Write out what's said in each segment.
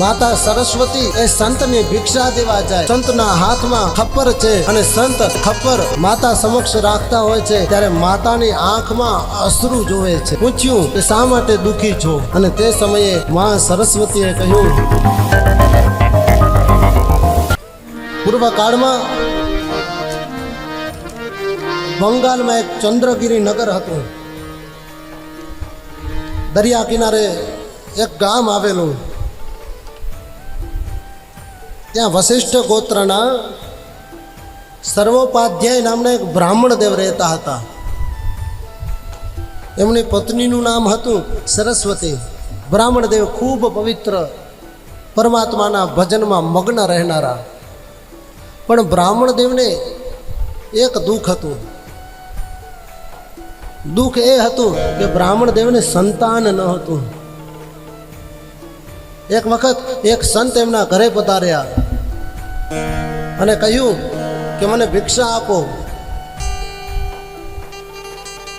માતા સરસ્વતી એ સંતને ભિક્ષા દેવા જાય. સંતના હાથમાં ખપ્પર છે અને સંત ખપ્પર માતા સમક્ષ રાખતા હોય છે ત્યારે માતાની આંખમાં અશ્રુ જોવે છે. પૂછ્યું કે શા માટે દુખી છો? અને તે સમયે માં સરસ્વતીએ કહ્યું પૂર્વ કાળમાં બંગાળમાં એક ચંદ્રગીરી નગર હતું. દરિયા કિનારે એક ગામ આવેલું. ત્યાં વશિષ્ઠ ગોત્રના સર્વોપાધ્યાય નામના એક બ્રાહ્મણ દેવ રહેતા હતા. એમની પત્નીનું નામ હતું સરસ્વતી. બ્રાહ્મણ દેવ ખૂબ પવિત્ર પરમાત્માના ભજનમાં મગ્ન રહેનારા. પણ બ્રાહ્મણ દેવને એક દુઃખ હતું. દુઃખ એ હતું કે બ્રાહ્મણ દેવને સંતાન ન હતું. એક વખત એક સંત એમના ઘરે પધાર્યા. અને કહ્યું કે મને ભિક્ષા આપો.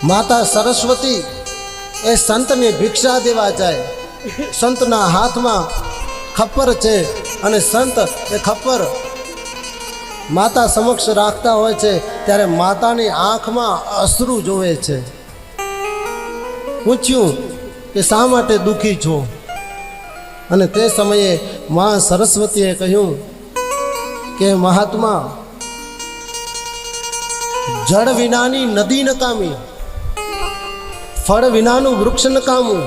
માતા સરસ્વતી એ સંતને ભિક્ષા દેવા જાય. સંતના હાથમાં ખપ્પર છે અને સંત એ ખપ્પર માતા સમક્ષ રાખતા હોય છે ત્યારે માતાની આંખમાં અશ્રુ જોવે છે. પૂછ્યું કે શા માટે દુઃખી છો? અને તે સમયે મા સરસ્વતીએ કહ્યું કે મહાત્મા, જળ વિનાની નદી નકામી ફળ વિનાનું વૃક્ષ નકામું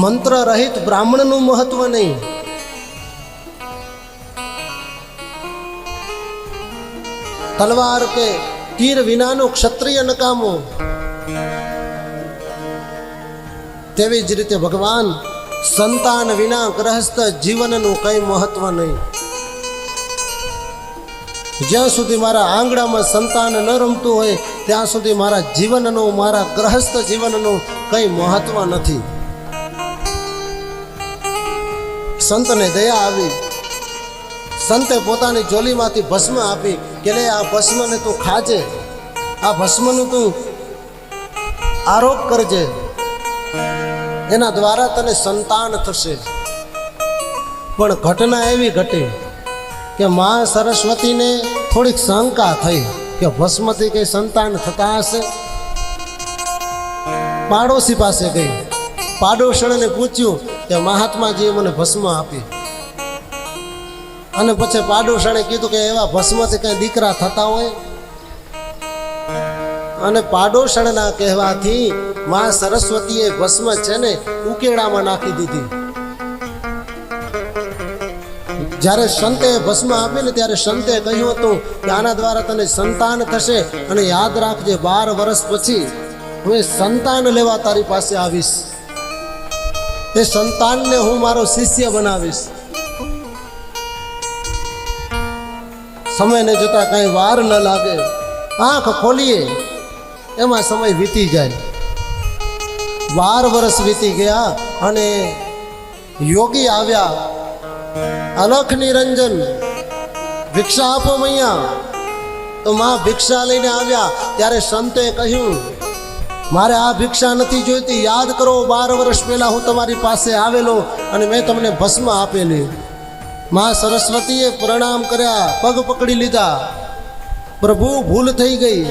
મંત્ર રહિત બ્રાહ્મણનું મહત્વ નહીં. તલવાર કે તીર વિનાનું ક્ષત્રિય નકામું તેવી જ રીતે ભગવાન સંતાન વિના ગ્રહસ્થ જીવનનું કંઈ મહત્વ નહીં. જ્યાં સુધી મારા આંગણામાં સંતાન ન રમતું હોય, ત્યાં સુધી મારા જીવનનું, મારા ગ્રહસ્થ જીવનનું કંઈ મહત્વ નથી. સંતને દયા આવી. સંતે પોતાની જોલીમાંથી ભસ્મ આપી કે લે, આ ભસ્મને તું ખાજે. આ ભસ્મનું તું આરોપ કરજે. એના દ્વારા તને સંતાન થશે. પણ ઘટના એવી ઘટી કે મા સરસ્વતીને થોડીક શંકા થઈ કે ભસ્મથી કંઈ સંતાન થતા હશે? પાડોશી પાસે ગઈ. પાડોશણને પૂછ્યું કે મહાત્માજીએ મને ભસ્મ આપી. અને પછી પાડોશણે કીધું કે એવા ભસ્મથી કંઈ દીકરા થતા હોય? અને પાડોશણના કહેવાથી માં સરસ્વતીએ ભસ્મ છે ને ઉકેડામાં નાખી દીધી. જ્યારે સંતે ભસ્મ આપી ને ત્યારે સંતે કહ્યું હતું કે આના દ્વારા તને સંતાન થશે અને યાદ રાખજે બાર વર્ષ પછી હું સંતાન લેવા તારી પાસે આવીશ. એ સંતાનને હું મારો શિષ્ય બનાવીશ. સમયને જોતા કઈ વાર ન લાગે. આંખ ખોલીએ એમાં સમય વીતી જાય. બાર વર્ષ વીતી ગયા અને યોગી આવ્યા. અલખ નિરંજન. ભિક્ષા આપો મૈયા. તો માં ભિક્ષા લઈને આવ્યા. ત્યારે સંતે કહ્યું, મારે આ ભિક્ષા નથી જોઈતી. યાદ કરો, બાર વર્ષ પહેલા હું તમારી પાસે આવેલો અને મેં તમને ભસ્મ આપેલી. માં સરસ્વતીએ પ્રણામ કર્યા, પગ પકડી લીધા. પ્રભુ ભૂલ થઈ ગઈ.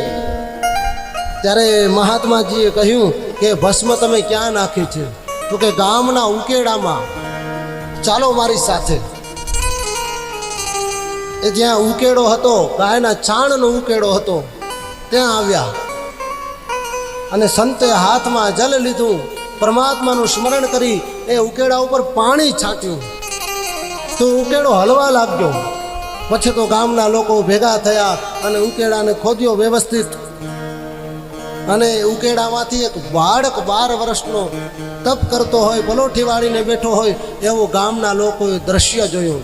ત્યારે મહાત્માજીએ કહ્યું કે, ભસ્મ તમે ક્યાં નાખી છે? તો કે ગામના ઉકેડામાં. ચાલો મારી સાથે. એ જ્યાં ઉકેડો હતો, ગાયના છાણનો ઉકેડો હતો, ત્યાં આવ્યા. અને સંતે હાથમાં જલ લીધું. પરમાત્માનું સ્મરણ કરી એ ઉકેડા ઉપર પાણી છાંટ્યું. તો ઉકેડો હલવા લાગ્યો. પછી તો ગામના લોકો ભેગા થયા અને ઉકેડાને ખોદ્યો વ્યવસ્થિત. અને ઉકેડામાંથી એક બાળક બાર વર્ષનો તપ કરતો હોય પલોઠી વાળીને બેઠો હોય, એવું ગામના લોકોએ દ્રશ્ય જોયું.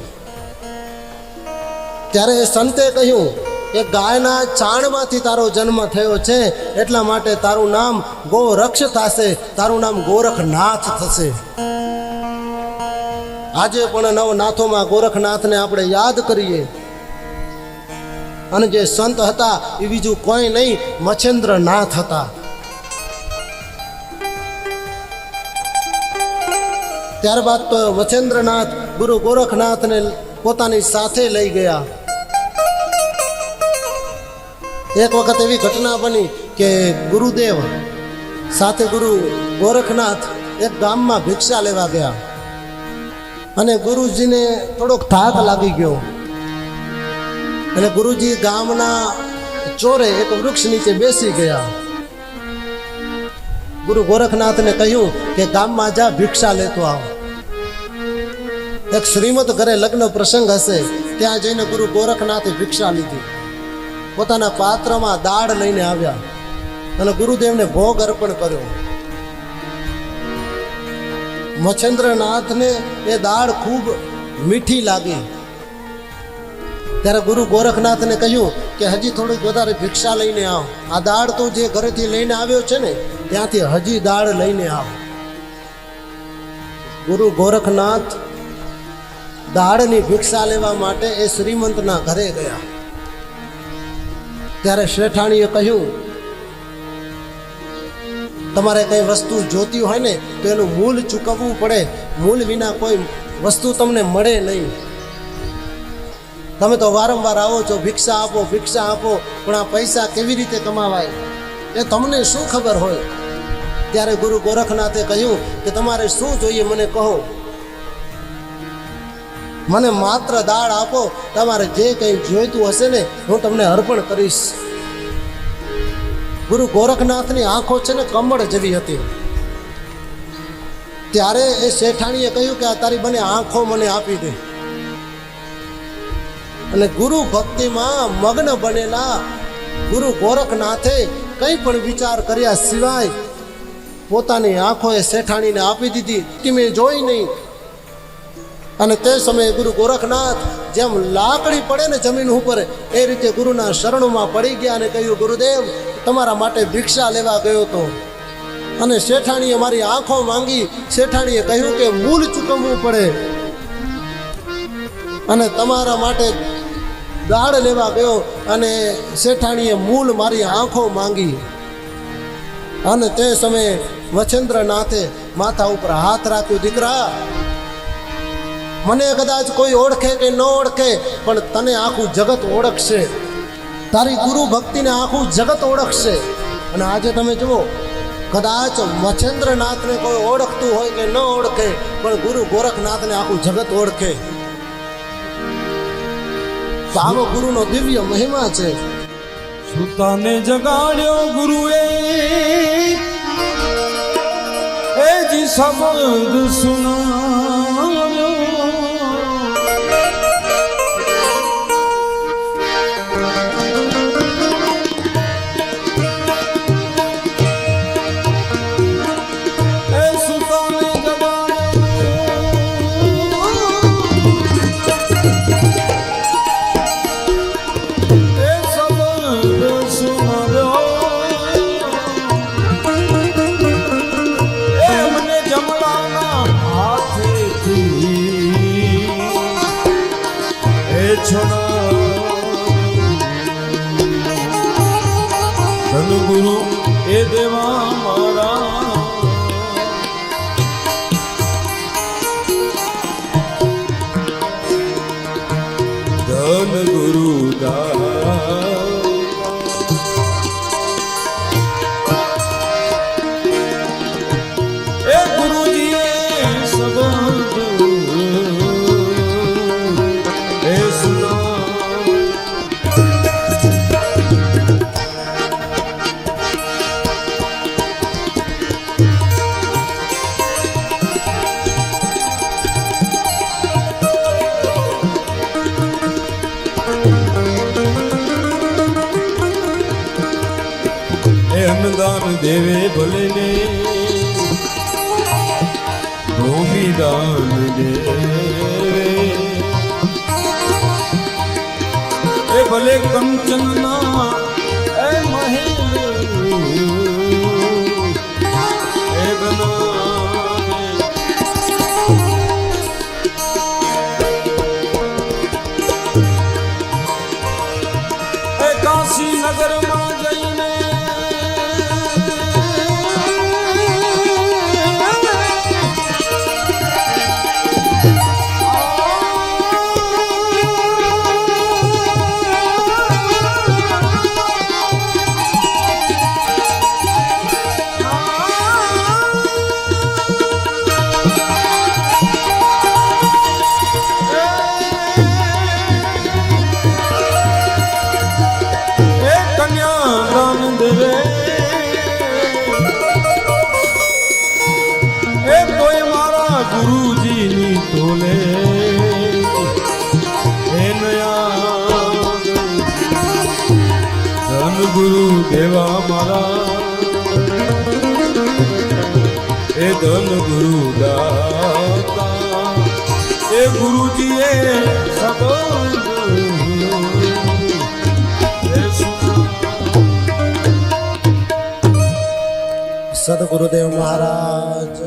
ત્યારે સંતે કહ્યું કે ગાયના ચાણમાંથી તારો જન્મ થયો છે, એટલા માટે તારું નામ ગોરક્ષ થશે, તારું નામ ગોરખનાથ થશે. આજે પણ નવનાથોમાં ગોરખનાથને આપણે યાદ કરીએ. અને જે સંત હતા, એ બીજું કોઈ નહીં, મચ્છેન્દ્રનાથ હતા. ત્યારબાદ તો વચેન્દ્રનાથ ગુરુ ગોરખનાથને પોતાની સાથે લઈ ગયા. એક વખત એવી ઘટના બની કે ગુરુદેવ સાથે ગુરુ ગોરખનાથ એક ગામમાં ભિક્ષા લેવા ગયા. અને ગુરુજીને થોડોક થાક લાગી ગયો. એટલે ગુરુજી ગામના ચોરે એક વૃક્ષ નીચે બેસી ગયા. ગુરુ ગોરખનાથને કહ્યું કે ગામમાં જા, ભિક્ષા લેતો આવ. એક શ્રીમદ ઘરે લગ્ન પ્રસંગ હશે, ત્યાં જઈને ગુરુ ગોરખનાથે ભિક્ષા લીધી. પોતાના પાત્રમાં દાળ લઈને આવ્યા અને ગુરુદેવને ભોગ અર્પણ કર્યો. મચ્છેન્દ્રનાથને એ દાળ ખૂબ મીઠી લાગી. ત્યારે ગુરુ ગોરખનાથને કહ્યું કે હજી થોડીક વધારે ભિક્ષા લઈને આવ. આ દાળ તો જે ઘરેથી લઈને આવ્યો છે ને, ત્યાંથી હજી દાળ લઈને આવ. ગુરુ ગોરખનાથ દાળની ભિક્ષા લેવા માટે એ શ્રીમંતના ઘરે ગયા. ત્યારે શેઠાણીએ કહ્યું, તમારે કઈ વસ્તુ જોતી હોય ને, તો એનું મૂલ ચૂકવવું પડે. મૂલ વિના કોઈ વસ્તુ તમને મળે નહીં. તમે તો વારંવાર આવો છો, ભિક્ષા આપો ભિક્ષા આપો, પણ આ પૈસા કેવી રીતે કમાવાય? એ તમને શું ખબર હોય? ત્યારે ગુરુ ગોરખનાથે કહ્યું કે તમારે શું જોઈએ મને કહો. મને માત્ર દાળ આપો, તમારે જે કંઈ જોઈતું હશે ને, હું તમને અર્પણ કરીશ. ગુરુ ગોરખનાથની આંખો છે ને કમળ જેવી હતી. ત્યારે એ શેઠાણીએ કહ્યું કે આ તારી બને આંખો મને આપી દે. અને ગુરુ ભક્તિમાં મગ્ન બનેલા ગુરુ ગોરખનાથે કંઈ પણ વિચાર કર્યા સિવાય પોતાની આંખોએ શેઠાણીને આપી દીધી. કે મેં જોઈ નહીં. અને તે સમયે ગુરુ ગોરખનાથ જેમ લાકડી પડે ને જમીન ઉપર, એ રીતે ગુરુના શરણોમાં પડી ગયા અને કહ્યું, ગુરુદેવ, તમારા માટે ભિક્ષા લેવા ગયો હતો અને શેઠાણીએ મારી આંખો માંગી. શેઠાણીએ કહ્યું કે મૂલ ચૂકવવું પડે. અને તમારા માટે દાળ લેવા ગયો અને શેઠાણીએ મૂલ મારી આંખો માંગી. અને તે સમયે વચેન્દ્રનાથે માથા ઉપર હાથ રાખ્યો, દીકરા, મને કદાચ કોઈ ઓળખે કે ન ઓળખે, પણ તને આખું જગત ઓળખશે. તારી ગુરુ ભક્તિને આખું જગત ઓળખશે. અને આજે તમે જુઓ, કદાચ મચ્છેન્દ્રનાથને કોઈ ઓળખતું હોય કે ન ઓળખે, પણ ગુરુ ગોરખનાથને આખું જગત ઓળખે. તો આવો ગુરુનો દિવ્ય મહિમા છે. સુતાને જગાડ્યો ગુરુએ. એ જી શબ્દ સુનાવ્યો ધન ગુરુ એ દેવા મારા અન્નદાન દેવે ભલે ને ભૂમિદાન દેવે. એ ભલે કંચનના એ એવા મારા. એ ધન ગુરુ દાતા એ ગુરુજીએ સંબંધ સદગુરુદેવ મહારાજ